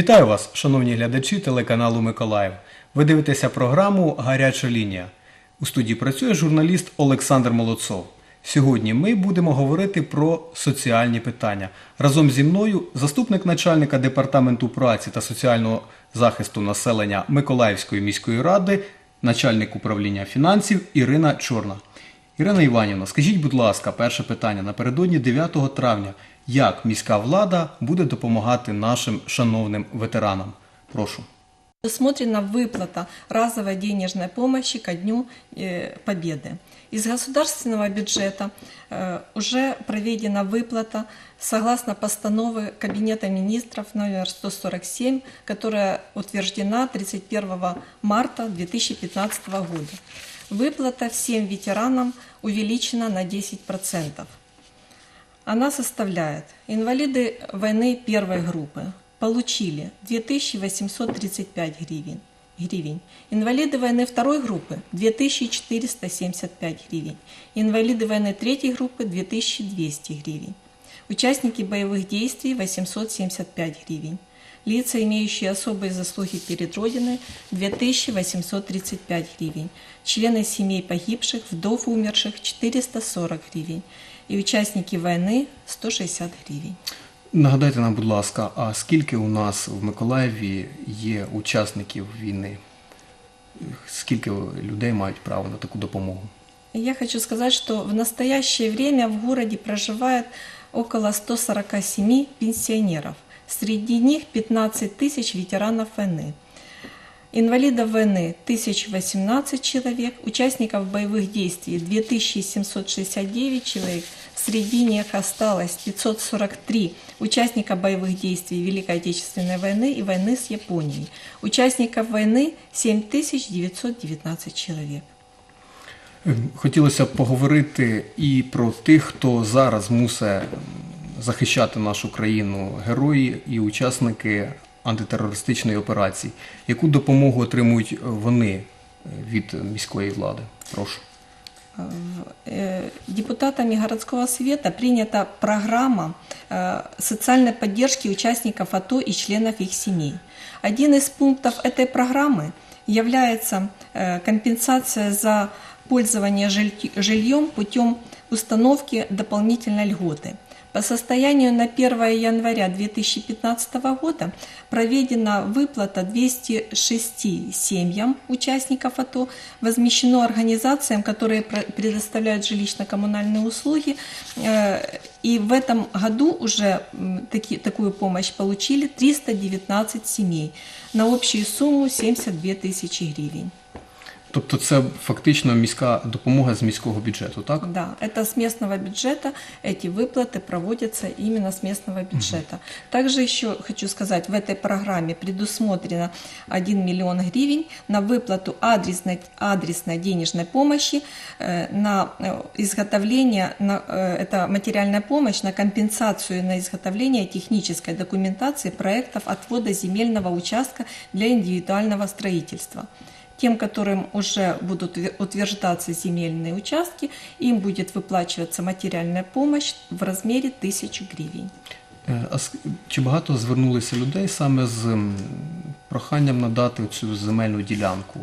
Вітаю вас, шановні глядачі телеканалу Миколаїв. Ви дивитеся програму Гаряча лінія. У студії працює журналіст Олександр Молодцов. Сьогодні ми будемо говорити про соціальні питання. Разом зі мною заступник начальника департаменту праці та соціального захисту населення Миколаївської міської ради, начальник управління фінансів Ірина Чорна. Ірина Іванівна, скажіть, будь ласка, перше питання напередодні 9 травня. Як міська влада буде допомагати нашим шановним ветеранам? Прошу. Предусмотрена выплата разовой денежной помощи ко Дню э, Победы. Из государственного бюджета э, уже проведена выплата согласно постановы Кабинета министров номер 147, которая утверждена 31 марта 2015 года. Выплата всем ветеранам увеличена на 10%. Она составляет инвалиды войны первой группы получили 2835 гривен, гривен. Инвалиды войны второй группы 2475 гривен. Инвалиды войны третьей группы 2200 гривен. Участники боевых действий 875 гривен. Лица, имеющие особые заслуги перед Родиной, 2835 гривен. Члены семей погибших, вдов умерших, 440 гривен. И участники войны 160 гривен. Нагадайте нам, будь ласка, а скільки у нас в Миколаєві є учасників війни? Скільки людей мають право на таку допомогу? Я хочу сказать, что в настоящее время в городе проживает около 147 пенсионеров. Среди них 15 тысяч ветеранов войны. Инвалидов войны 1018 человек, участников боевых действий 2769 человек, среди них осталось 543 участника боевых действий Великой Отечественной войны и войны с Японией. Участников войны 7919 человек. Хотілося б поговорити і про тих, хто зараз мусить захищати нашу країну, герої і учасники антитерористичної операції. Яку допомогу отримують вони від міської влади? Прошу. Э, Депутатами городского совета принята программа э, социальной поддержки участников АТО и членов их семей. Один из пунктов этой программы является э, компенсация за пользование жиль- жильем путем установки дополнительной льготы. По состоянию на 1 января 2015 года проведена выплата 206 семьям участников АТО, возмещено организациям, которые предоставляют жилищно-коммунальные услуги. Э, И в этом году уже таки- такую помощь получили 319 семей на общую сумму 72 тысячи гривен. Тобто це фактично міська допомога з міського бюджету, так? Да, это с местного бюджета, эти выплаты проводятся именно с местного бюджета. Также еще хочу сказать, в этой программе предусмотрено 1 миллион гривен на выплату адресной, адресной денежной помощи, э, на э, изготовление, на, э, это материальная помощь на компенсацию на изготовление технической документации проектов отвода земельного участка для индивидуального строительства. Тем, которым уже будут утвер- утверждаться земельные участки, им будет выплачиваться материальная помощь в размере 1000 гривен. Е, А с- чи багато звернулися людей саме з м, проханням надати цю земельну ділянку?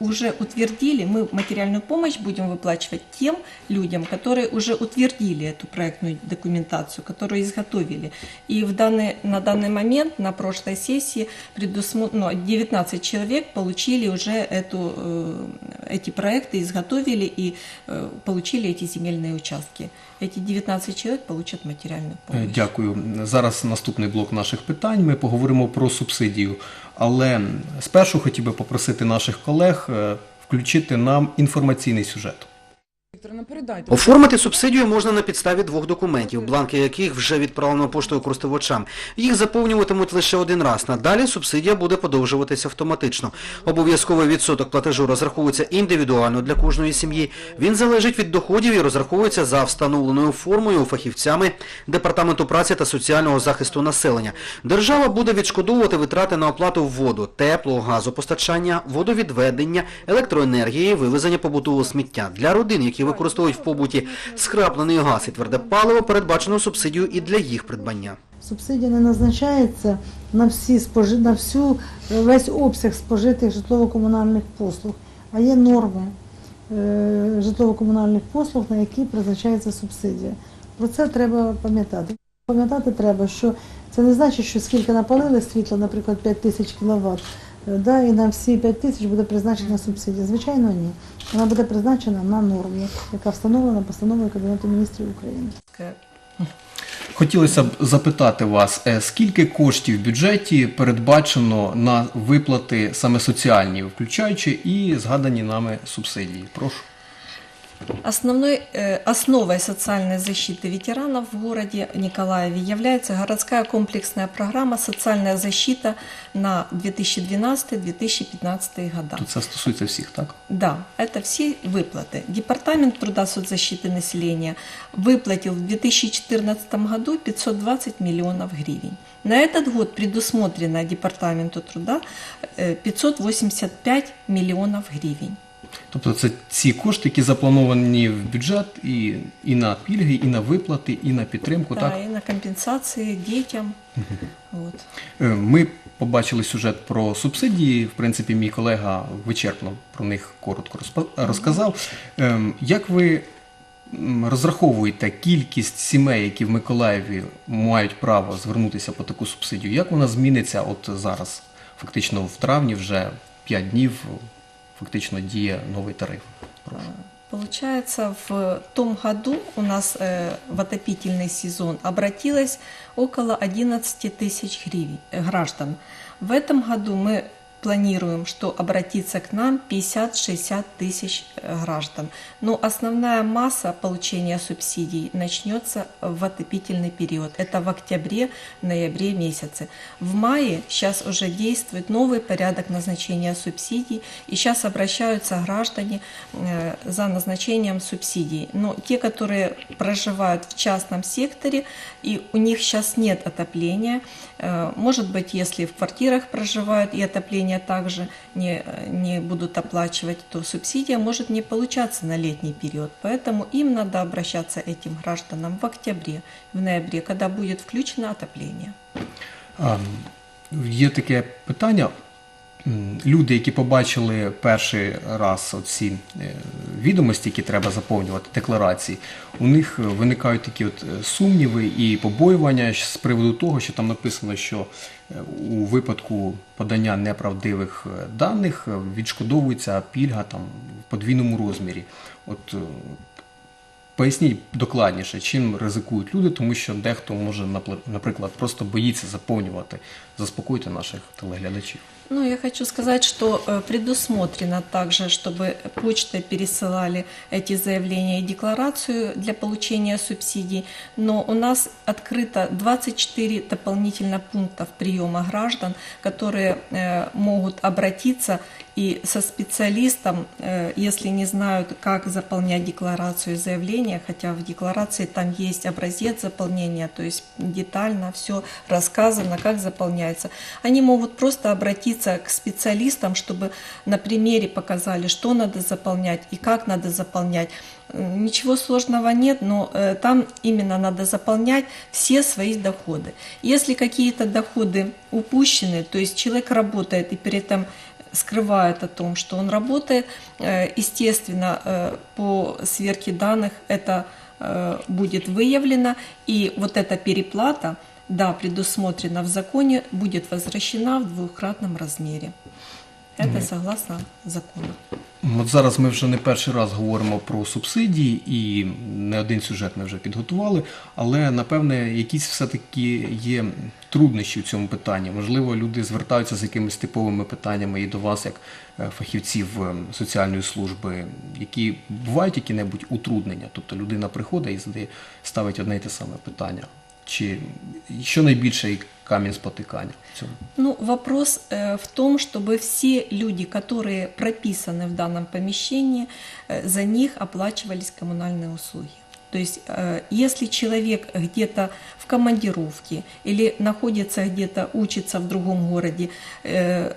Уже утвердили, мы материальную помощь будем выплачивать тем людям, которые уже утвердили эту проектную документацию, которую изготовили. И в данный, на данный момент, на прошлой сессии, предусмотрено 19 человек получили уже эту, э, эти проекты, изготовили и э, получили эти земельные участки. Эти 19 человек получат материальную помощь. Дякую. Зараз наступний блок наших питань. Ми поговоримо про субсидію. Але спершу хотів би попросити наших колег е, включити нам інформаційний сюжет. Передайте. Оформити субсидію можна на підставі двох документів, бланки яких вже відправлено поштою користувачам. Їх заповнюватимуть лише один раз. Надалі субсидія буде подовжуватися автоматично. Обов'язковий відсоток платежу розраховується індивідуально для кожної сім'ї. Він залежить від доходів і розраховується за встановленою формою фахівцями Департаменту праці та соціального захисту населення. Держава буде відшкодовувати витрати на оплату воду, тепло, газопостачання, водовідведення, електроенергії, вивезення побутового сміття. Для родин, які використовують використовують в побуті скраплений газ і тверде паливо, передбачено субсидію і для їх придбання. Субсидія не назначається на всі на всю е, весь обсяг спожитих житлово-комунальних послуг, а є норми е, житлово-комунальних послуг, на які призначається субсидія. Про це треба пам'ятати. Пам'ятати треба, що це не значить, що скільки напалили світла, наприклад, 5 тисяч кВт, да, і на всі 5 тисяч буде призначена субсидія. Звичайно, ні. Вона буде призначена на норму, яка встановлена постановою Кабінету міністрів України. Хотілося б запитати вас, е, скільки коштів в бюджеті передбачено на виплати саме соціальні, включаючи і згадані нами субсидії? Прошу. Основной, э, основой социальной защиты ветеранов в городе Николаеве является городская комплексная программа «Социальная защита» на 2012-2015 года. Тут це стосується всіх, так? Да, это все выплаты. Департамент труда соцзащиты населения выплатил в 2014 году 520 миллионов гривен. На этот год предусмотрено Департаменту труда э, 585 миллионов гривен. Тобто це ці кошти, які заплановані в бюджет і, і на пільги, і на виплати, і на підтримку. Да, Так и на компенсации детям. Вот. Е, ми побачили сюжет про субсидії. В принципі, мій колега вичерпно про них коротко розказав. Ем, Як ви розраховуєте кількість сімей, які в Миколаєві мають право звернутися по таку субсидію? Як вона зміниться от зараз? Фактично в травні вже 5 днів фактично діє новий тариф. Прошу. Получается, в том году у нас э, в отопительный сезон обратилось около 11 тысяч гривен, э, граждан. В этом году мы планируем, что обратится к нам 50-60 тысяч э, граждан. Но основная масса получения субсидий начнется в отопительный период. Это в октябре-ноябре месяце. В мае сейчас уже действует новый порядок назначения субсидий. И сейчас обращаются граждане э, за назначением субсидий. Но те, которые проживают в частном секторе, и у них сейчас нет отопления, э, может быть, если в квартирах проживают и отопление также не, э, не будут оплачивать, то субсидия может не получаться на летний период. Поэтому им надо обращаться, этим гражданам, в октябре, в ноябре, когда будет включено отопление. А, Є таке питання. М, Люди, які побачили перший раз ці відомості, які треба заповнювати, декларації, у них е, виникають такі от е, сумніви і побоювання з приводу того, що там написано, що е, у випадку подання неправдивих даних відшкодовується пільга там в подвійному розмірі. От Поясніть докладніше, чим ризикують люди, тому що дехто може, наприклад, просто боїться заповнювати. Заспокойте наших телеглядачів. Ну, я хочу сказать, что э, предусмотрено также, чтобы почтой пересылали эти заявления и декларацию для получения субсидий, но у нас открыто 24 дополнительно пунктов приема граждан, которые э, могут обратиться и со специалистом, э, если не знают, как заполнять декларацию и заявление, хотя в декларации там есть образец заполнения, то есть детально все рассказано, как заполняется, они могут просто обратиться к специалистам, чтобы на примере показали, что надо заполнять и как надо заполнять. Ничего сложного нет, но э, там именно надо заполнять все свои доходы. Если какие-то доходы упущены, то есть человек работает и при этом скрывает о том, что он работает, э, естественно, э, по сверке данных это будет выявлено, и вот эта переплата, да, предусмотрена в законе, будет возвращена в двукратном размере. Это согласно закону. От зараз ми вже не перший раз говоримо про субсидії, і не один сюжет ми вже підготували, але напевне якісь все-таки є труднощі в цьому питанні. Можливо, люди звертаються з якимись типовими питаннями і до вас, як е, фахівців е, соціальної служби, які бувають які-небудь утруднення. Тобто людина приходить і задає, ставить одне й те саме питання. Чи що найбільший в цьому? Ну, вопрос в том, чтобы все люди, которые прописаны в данном помещении, за них оплачивались коммунальные услуги. То есть, э, если человек где-то в командировке или находится где-то, учится в другом городе, э,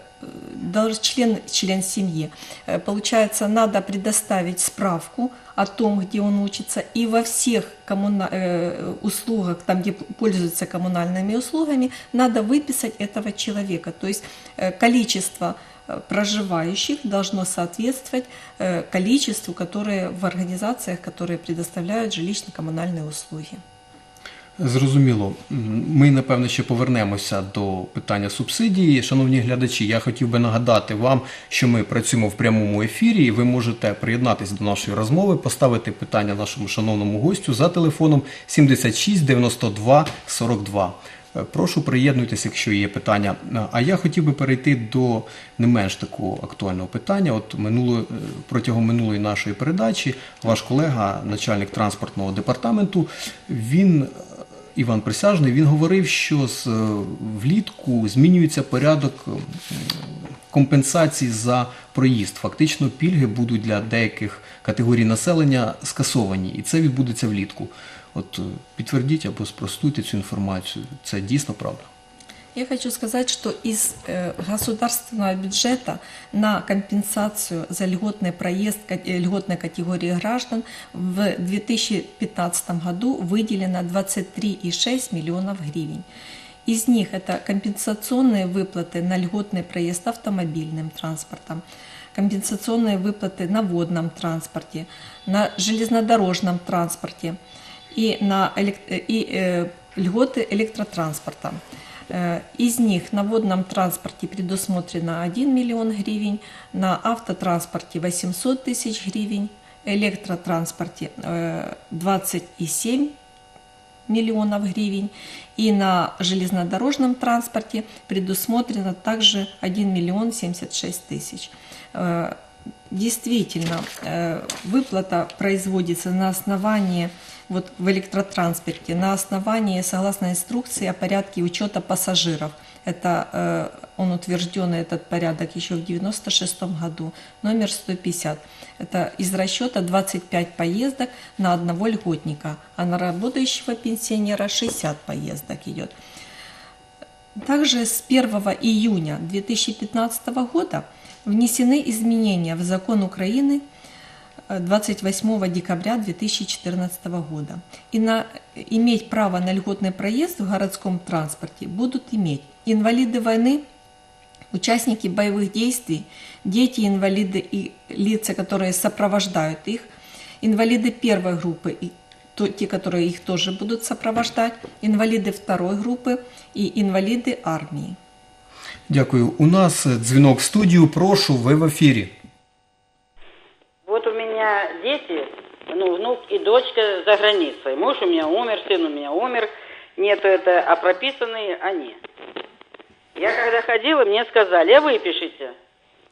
член, член семьи. Э, Получается, надо предоставить справку о том, где он учится, и во всех коммуна- э, услугах, там, где пользуются коммунальными услугами, надо выписать этого человека. То есть э, количество э, проживающих должно соответствовать э, количеству, которые в организациях, которые предоставляют жилищно-коммунальные услуги. Зрозуміло. Ми, напевно, ще повернемося до питання субсидії. Шановні глядачі, я хотів би нагадати вам, що ми працюємо в прямому ефірі, і ви можете приєднатися до нашої розмови, поставити питання нашому шановному гостю за телефоном 76 92 42. Е, Прошу приєднуйтесь, якщо є питання. Е, А я хотів би перейти до не менш такого актуального питання. От минуло, протягом минулої нашої передачі ваш колега, начальник транспортного департаменту, він е, Іван Присяжний, він говорив, що з е, влітку змінюється порядок компенсації за проїзд. Фактично пільги будуть для деяких категорій населення скасовані, і це відбудеться влітку. От е, підтвердіть або спростуйте цю інформацію. Це дійсно правда. Я хочу сказать, что из э, государственного бюджета на компенсацию за льготный проезд э, льготной категории граждан в 2015 году выделено 23,6 миллионов гривен. Из них это компенсационные выплаты на льготный проезд автомобильным транспортом, компенсационные выплаты на водном транспорте, на железнодорожном транспорте и на э, и, э, льготы электротранспорта. Э, Из них на водном транспорте предусмотрено 1 миллион гривен, на автотранспорте 800 тысяч гривен, электротранспорте э, 27 миллионов гривен и на железнодорожном транспорте предусмотрено также 1 миллион 76 тысяч. Действительно, э, выплата производится на основании вот в электротранспорте на основании согласно инструкции о порядке учета пассажиров. Это э, он утвержденный этот порядок еще в 96 году, номер 150. Это из расчета 25 поездок на одного льготника, а на работающего пенсионера 60 поездок идет. Также с 1 июня 2015 года внесены изменения в закон Украины э, 28 декабря 2014 года. И на, иметь право на льготный проезд в городском транспорте будут иметь инвалиды войны, участники боевых действий, дети-инвалиды и лица, которые сопровождают их, инвалиды первой группы и то- те, которые их тоже будут сопровождать, инвалиды второй группы и инвалиды армии. Дякую. У нас е, дзвінок в студію. Прошу, ви в ефірі. Вот у меня дети, ну, внук и дочка за границей. Муж у меня умер, сын у меня умер. Нету это, а прописанные они. Я когда ходила, мне сказали, а выпишите.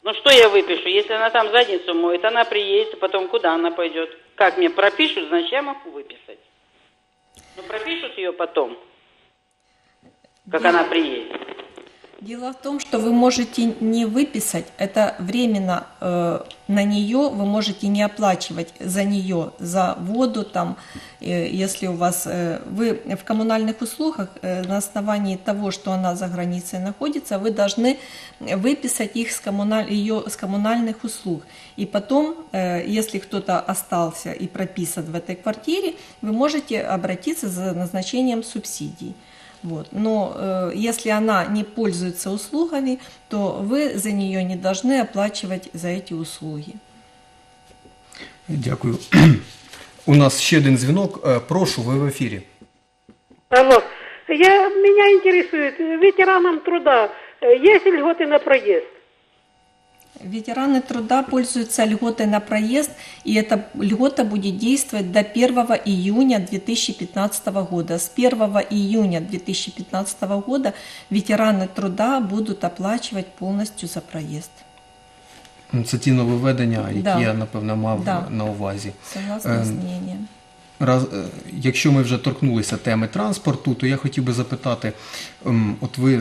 Ну что я выпишу? Если она там задницу моет, она приедет, и потом куда она пойдет? Как мне пропишут, значит я могу выписать. Ну пропишут ее потом, как она приедет. Дело в том, что вы можете не выписать, это временно э, на нее, вы можете не оплачивать за нее, за воду, там, э, если у вас, э, вы в коммунальных услугах э, на основании того, что она за границей находится, вы должны выписать их с коммуналь, ее с коммунальных услуг. И потом, э, если кто-то остался и прописан в этой квартире, вы можете обратиться за назначением субсидий. Вот. Но э, если она не пользуется услугами, то вы за нее не должны оплачивать за эти услуги. Дякую. У нас ще один дзвінок. Е, Прошу, ви в ефірі. Алло. Я, меня интересует, ветеранам труда э, есть льготы на проезд? Ветераны труда пользуются льготой на проезд, и эта льгота будет действовать до 1 июня 2015 года. С 1 июня 2015 года ветераны труда будут оплачивать полностью за проезд. Це ті нововведення, які Да. я напевно мав Да. на увазі. Согласно Эм, изменениям. Раз, е, якщо ми вже торкнулися теми транспорту, то я хотів би запитати, ем, от ви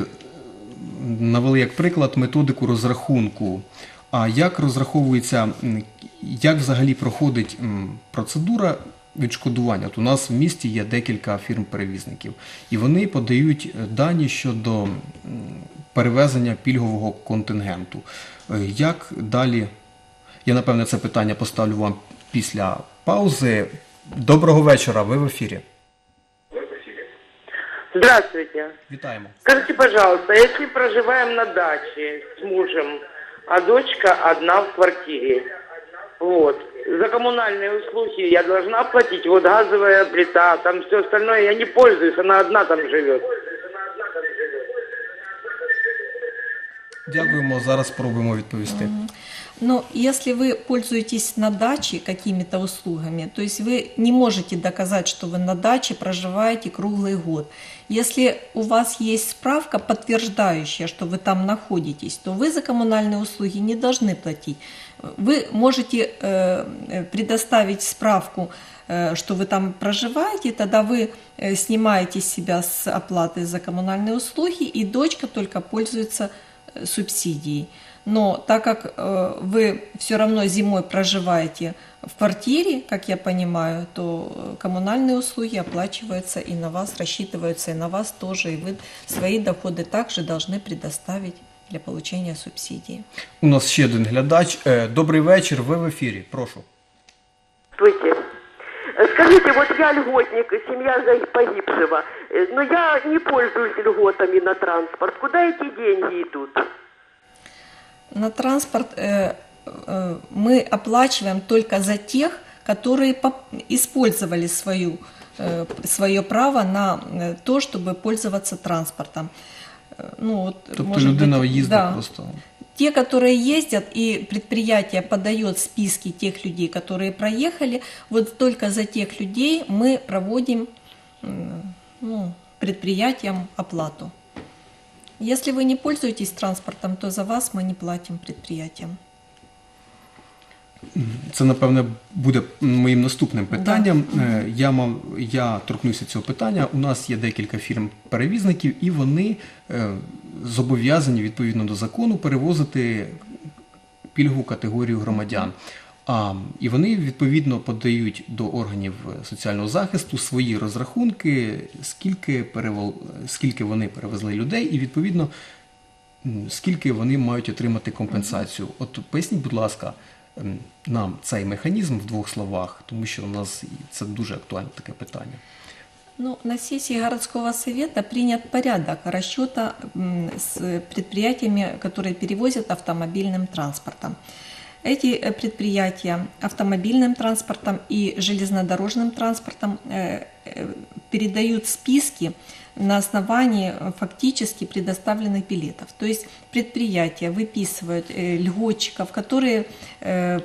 навели як приклад методику розрахунку. а як розраховується, як взагалі проходить процедура відшкодування. От у нас в місті є декілька фірм-перевізників, і вони подають е, дані щодо перевезення пільгового контингенту. Е, Як далі? Я напевне це питання поставлю вам після паузи. Доброго вечора, ви в ефірі. Здравствуйте. Вітаємо. Скажите, пожалуйста, если проживаем на даче с мужем, а дочка одна в квартире, вот, за коммунальные услуги я должна платить, вот газовая плита, там все остальное я не пользуюсь, она одна там живет. Дякуємо. Зараз спробуємо відповісти. Но если вы пользуетесь на даче какими-то услугами, то есть вы не можете доказать, что вы на даче проживаете круглый год. Если у вас есть справка, подтверждающая, что вы там находитесь, то вы за коммунальные услуги не должны платить. Вы можете э, э, предоставить справку, э, что вы там проживаете, тогда вы э, снимаете себя с оплаты за коммунальные услуги, и дочка только пользуется э, субсидией. Но так как э, вы все равно зимой проживаете в квартире, как я понимаю, то э, коммунальные услуги оплачиваются и на вас, рассчитываются и на вас тоже, и вы свои доходы также должны предоставить для получения субсидии. У нас ще один глядач. Е, Добрий вечір, ви в ефірі. Прошу. Здравствуйте. Э, Скажите, вот я льготник, семья за погибшего, Э, но я не пользуюсь льготами на транспорт. Куда эти деньги идут? На транспорт э, э, мы оплачиваем только за тех, которые использовали свою, э, свое право на э, то, чтобы пользоваться транспортом. Э, Ну, вот, Тобто может людина быть, їздить да. просто. Те, которые ездят, и предприятие подает списки тех людей, которые проехали, вот только за тех людей мы проводим ну, предприятиям оплату. Если вы не пользуетесь транспортом, то за вас мы не платим предприятиям. Це, напевне, буде моїм наступним питанням. Е, Я, мав, я торкнуся цього питання. У нас є декілька фірм-перевізників, і вони е, зобов'язані відповідно до закону перевозити пільгову категорію громадян. А, і вони відповідно подають до органів соціального захисту свої розрахунки, скільки, перевел, скільки вони перевезли людей, і відповідно скільки вони мають отримати компенсацію. От поясніть, будь ласка, нам цей механізм в двох словах, тому що у нас це дуже актуальне таке питання. Ну, на сессии городского совета принят порядок расчета с предприятиями, которые перевозят автомобильным транспортом. Эти э, предприятия автомобильным транспортом и железнодорожным транспортом э, э, передают списки на основании фактически предоставленных билетов. То есть предприятия выписывают льготчиков, которые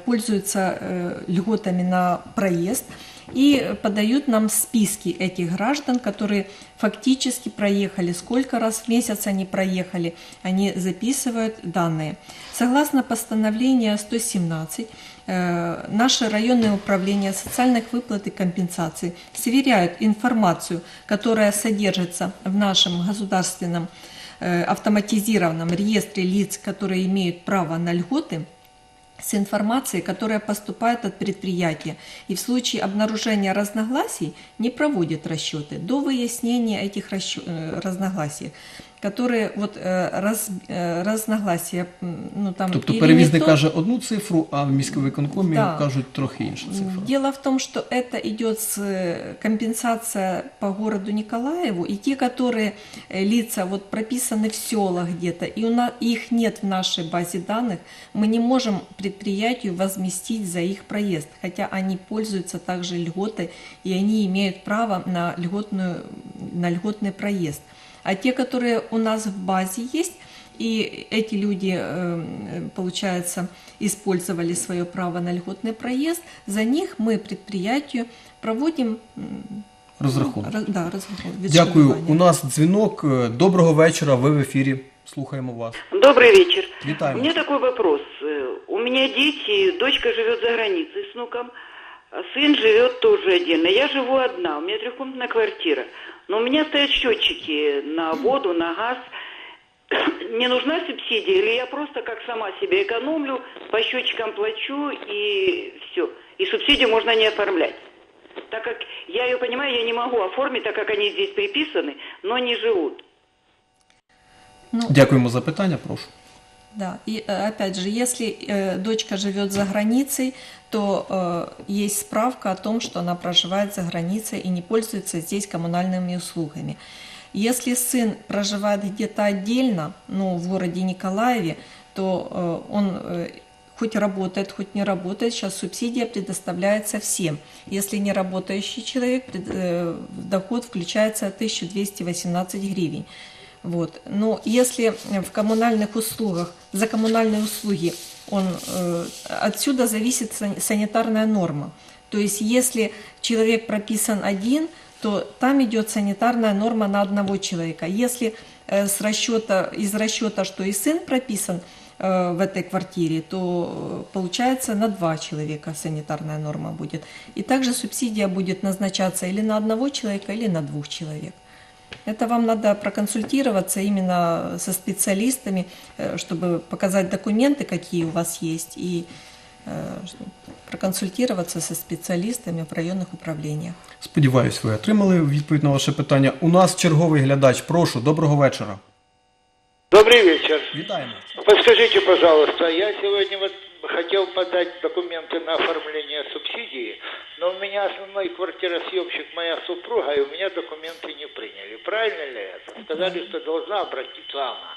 пользуются льготами на проезд, и подают нам списки этих граждан, которые фактически проехали, сколько раз в месяц они проехали, они записывают данные. Согласно постановлению 117, э, наши районные управления социальных выплат и компенсаций сверяют информацию, которая содержится в нашем государственном э, автоматизированном реестре лиц, которые имеют право на льготы, с информацией, которая поступает от предприятия, и в случае обнаружения разногласий не проводит расчеты до выяснения этих расчё- э, разногласий, которые вот э, раз, э, разногласия, м, ну там Тобто или не перевізник то- каже одну цифру, а в міськовиконкомі Да. кажуть трохи іншу цифру. Дело в том, что это идет с э, компенсация по городу Николаеву, и те, которые э, лица вот прописаны в селах где-то, и у нас, их нет в нашей базе данных, мы не можем предприятию возместить за их проезд, хотя они пользуются также льготой, и они имеют право на, льготную, на льготный проезд. А те, которые у нас в базе есть, и эти люди, э, получается, использовали свое право на льготный проезд, за них мы предприятию проводим м, Розрахунок. раз- да, разрахунок, Дякую. відшкодування. У нас дзвінок. Е, Доброго вечора. Ви в ефірі. Слухаємо вас. Добрый вечер. У Вітаємо. меня такой вопрос. Э, У меня дети, дочка живет за границей с внуком, а сын живет тоже отдельно. Я живу одна, у меня трехкомнатная квартира. Но у меня стоят счетчики на воду, на газ. Мне нужна субсидия или я просто как сама себе экономлю, по счетчикам плачу и все. И субсидию можно не оформлять. Так как я ее понимаю, я не могу оформить, так как они здесь приписаны, но не живут. Ну, Дякуємо за питання, прошу. Да, и э, опять же, если э, дочка живет за границей, то э, есть справка о том, что она проживает за границей и не пользуется здесь коммунальными услугами. Если сын проживает где-то отдельно, ну, в городе Николаеве, то э, он э, хоть работает, хоть не работает, сейчас субсидия предоставляется всем. Если не работающий человек, пред- э, доход включается 1218 гривен. Вот. Но если в коммунальных услугах, за коммунальные услуги, он, э, отсюда зависит сан- санитарная норма. То есть если человек прописан один, то там идет санитарная норма на одного человека. Если э, с расчета, из расчета, что и сын прописан э, в этой квартире, то получается на два человека санитарная норма будет. И также субсидия будет назначаться или на одного человека, или на двух человек. Это вам надо проконсультироваться именно со специалистами, э, чтобы показать документы, какие у вас есть, и э, проконсультироваться со специалистами в районных управлениях. Сподіваюсь, ви отримали відповідь на ваше питання. У нас черговий глядач. Прошу, доброго вечора. Добрый вечер. Вітаємо. Подскажите, пожалуйста, я сегодня вот хотел подать документы на оформление субсидии, но у меня основной квартиросъемщик моя супруга, и у меня документы не приняли. Правильно ли это? Сказали, что должна обратиться она.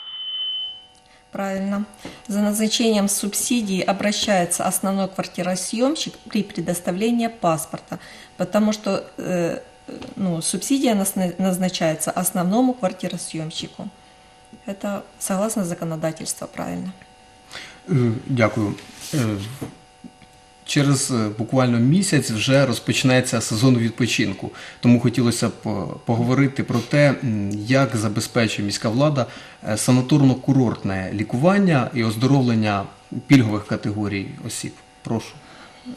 Правильно. За назначением субсидии обращается основной квартиросъемщик при предоставлении паспорта, потому что э, ну, субсидия назначается основному квартиросъемщику. Это согласно законодательству, правильно. Е, Дякую. Е, Через е, буквально місяць вже розпочнеться сезон відпочинку. Тому хотілося б е, поговорити про те, як забезпечує міська влада санаторно-курортне лікування і оздоровлення пільгових категорій осіб. Прошу.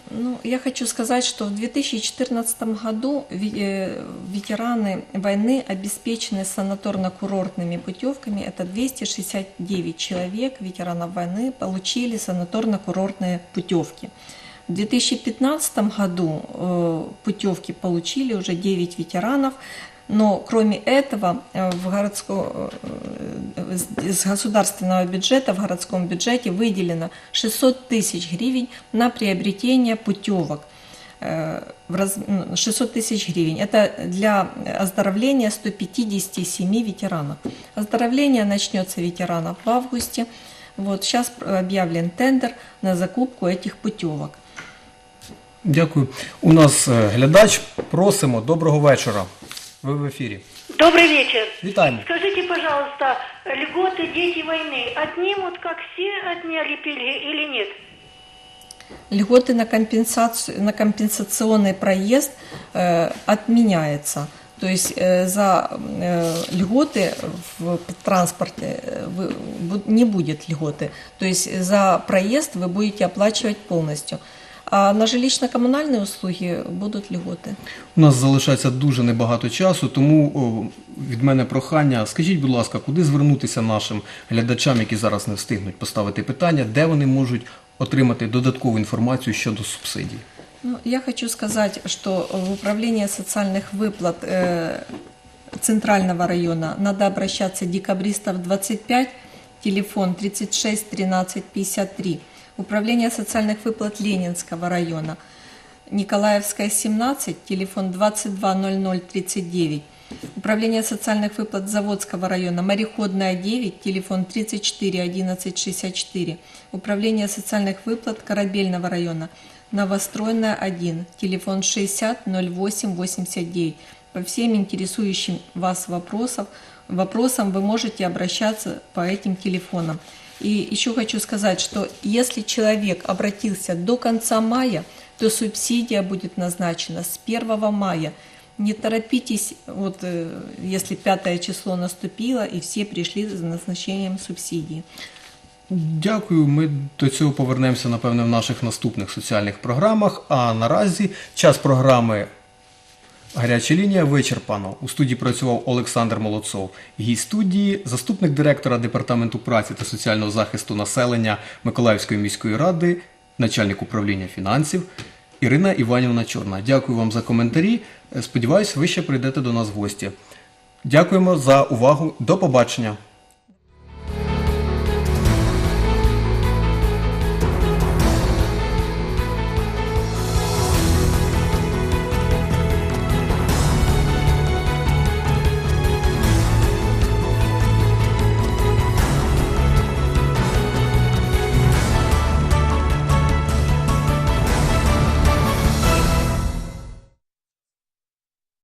Ну, я хочу сказать, что в 2014 году э, ветераны войны обеспечены санаторно-курортными путевками. Это 269 человек, ветеранов войны, получили санаторно-курортные путевки. В 2015 году э, путевки получили уже 9 ветеранов, но кроме этого э, в городского, э, из- из государственного бюджета, в городском бюджете выделено 600 тысяч гривен на приобретение путевок. Э, в раз- ну, 600 тысяч гривен. Это для оздоровления 157 ветеранов. Оздоровление начнется ветеранов в августе. Вот сейчас объявлен тендер на закупку этих путевок. Дякую. У нас е, глядач. Просимо. Доброго вечора. Ви в ефірі. Добрый вечер. Вітаємо. Скажите, пожалуйста, льготы дети войны отнимут, как все отняли пильги или нет? Льготы на, компенсацию, на компенсационный проезд э, отменяется. То есть э, за э, льготы в транспорте э, вы- бу- не будет льготы. То есть за проезд вы будете оплачивать полностью. А на жилищно-коммунальные услуги будут льготы. У нас залишається дуже небагато часу, тому о, від мене прохання. Скажіть, будь ласка, куди звернутися нашим глядачам, які зараз не встигнуть поставити питання, де вони можуть отримати додаткову інформацію щодо субсидій? Ну, я хочу сказать, что в управление социальных выплат э, Центрального района надо обращаться декабристов 25, телефон 36 13 53. Управление социальных выплат Ленинского района Николаевская 17, телефон 22 00 39. Управление социальных выплат Заводского района Мореходная 9, телефон 34 11 64. Управление социальных выплат Корабельного района Новостройная 1, телефон 60 08 89. По всем интересующим вас вопросов, вопросам вы можете обращаться по этим телефонам. И еще хочу сказать, что если человек обратился до конца мая, то субсидия будет назначена с 1 мая. Не торопитесь, вот э, если пятое число наступило и все пришли за назначением субсидии. Дякую. Ми до цього повернемося, напевне, в наших наступних соціальних програмах. А наразі час програми Гаряча лінія вичерпано. У студії працював Олександр Молодцов. Гість студії, заступник директора Департаменту праці та соціального захисту населення Миколаївської міської ради, начальник управління фінансів Ірина Іванівна Чорна. Дякую вам за коментарі. Е, Сподіваюсь, ви ще прийдете до нас в гості. Дякуємо за увагу. До побачення.